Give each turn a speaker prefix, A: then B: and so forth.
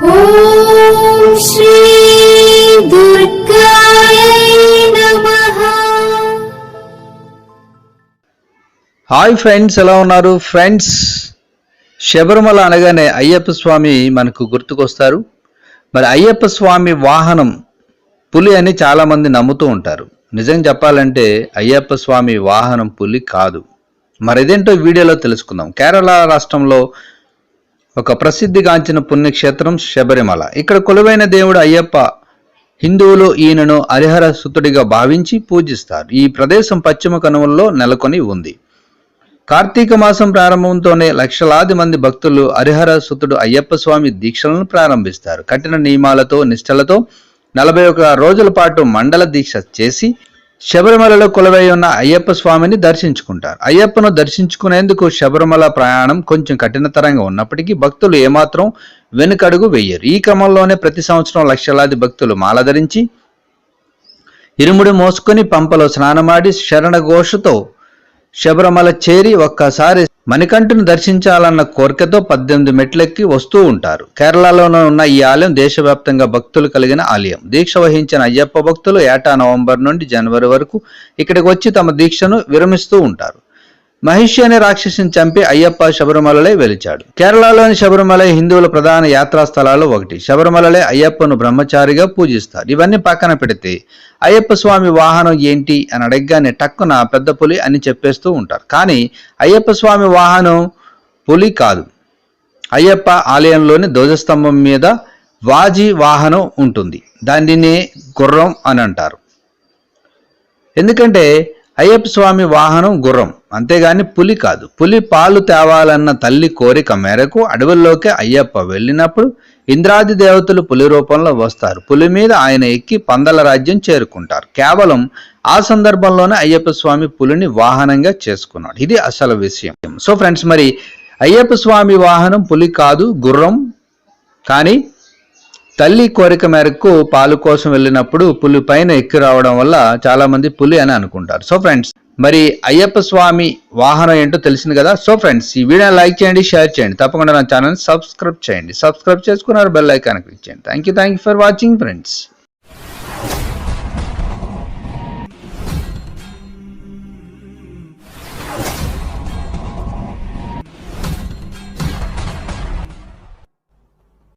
A: Hi friends ఎలా ఉన్నారు? Friends Sabarimala అనగానే అయ్యప్ప స్వామి మనకు గుర్తుకొస్తారు. మరి అయ్యప్ప స్వామి వాహనం పులి అని చాలామంది నమ్ముతూ ఉంటారు. నిజం చెప్పాలంటే అయ్యప్ప స్వామి వాహనం పులి కాదు. మరి ఇదేంటో వీడియోలో తెలుసుకుందాం. కేరళ రాష్ట్రంలో ఒక ప్రసిద్ధిగాంచిన పుణ్యక్షేత్రం శబరిమల. ఇక్కడ కొలువైన దేవుడు అయ్యప్ప హిందువులు ఈయనను హరిహర సుతుడిగా భావించి పూజిస్తారు. ఈ ప్రదేశం పశ్చిమ కనుమల్లో నెలకొని ఉంది. కార్తీక మాసం ప్రారంభంతోనే లక్షలాది మంది భక్తులు హరిహర సుతుడు అయ్యప్ప స్వామి దీక్షలను ప్రారంభిస్తారు. కఠిన నియమాలతో నిష్టలతో నలభై ఒక రోజుల పాటు మండల దీక్ష చేసి శబరిమలలో కొలువై ఉన్న అయ్యప్ప స్వామిని దర్శించుకుంటారు. అయ్యప్పను దర్శించుకునేందుకు శబరిమల ప్రయాణం కొంచెం కఠినతరంగా ఉన్నప్పటికీ భక్తులు ఏమాత్రం వెనుకడుగు వెయ్యరు ఈ క్రమంలోనే ప్రతి సంవత్సరం లక్షలాది భక్తులు మాల ధరించి ఇరుముడి మోసుకొని పంపలో స్నానమాడి శరణ ఘోషతో శబరిమల చేరి ఒక్కసారి మణికంఠుని దర్శించాలన్న కోరికతో పద్దెనిమిది మెట్లెక్కి వస్తూ ఉంటారు. కేరళలోనే ఉన్న ఈ ఆలయం దేశవ్యాప్తంగా భక్తులు కలిగిన ఆలయం. దీక్ష వహించిన అయ్యప్ప భక్తులు ఏటా నవంబర్ నుండి జనవరి వరకు ఇక్కడికి వచ్చి తమ దీక్షను విరమిస్తూ ఉంటారు. మహిషి అనే రాక్షసిని చంపి అయ్యప్ప శబరిమలలే వెలిచాడు. కేరళలోని శబరిమల హిందువుల ప్రధాన యాత్రా స్థలాలు ఒకటి. శబరిమలలే అయ్యప్పను బ్రహ్మచారిగా పూజిస్తారు. ఇవన్నీ పక్కన పెడితే అయ్యప్ప స్వామి వాహనం ఏంటి అని అడగగానే టక్కున పెద్ద పులి అని చెప్పేస్తూ ఉంటారు. కానీ అయ్యప్ప స్వామి వాహనం పులి కాదు. అయ్యప్ప ఆలయంలోని ధ్వజస్తంభం మీద వాజీ వాహనం ఉంటుంది. దానినే గుర్రం అని అంటారు. ఎందుకంటే అయ్యప్ప స్వామి వాహనం గుర్రం. అంతేగాని పులి కాదు. పులి పాలు తేవాలన్న తల్లి కోరిక మేరకు అడవుల్లోకి అయ్యప్ప వెళ్ళినప్పుడు ఇంద్రాది దేవతలు పులి రూపంలో వస్తారు. పులి మీద ఆయన ఎక్కి పందల రాజ్యం చేరుకుంటారు. కేవలం ఆ సందర్భంలోనే అయ్యప్ప స్వామి పులిని వాహనంగా చేసుకున్నాడు. ఇది అసలు విషయం. సో ఫ్రెండ్స్ మరి అయ్యప్ప స్వామి వాహనం పులి కాదు గుర్రం. కానీ తల్లి కోరిక మేరకు పాలు కోసం వెళ్ళినప్పుడు పులి పైన ఎక్కి రావడం వల్ల చాలా మంది పులి అని అనుకుంటారు. సో ఫ్రెండ్స్ మరి అయ్యప్ప స్వామి వాహనం ఏంటో తెలిసింది కదా? సో ఫ్రెండ్స్ ఈ వీడియో లైక్ చేయండి షేర్ చేయండి. తప్పకుండా నా ఛానల్ సబ్స్క్రైబ్ చేయండి. సబ్స్క్రైబ్ చేసుకున్నారు బెల్ ఐకాన్ క్లిక్ చేయండి. Thank you thank you for watching friends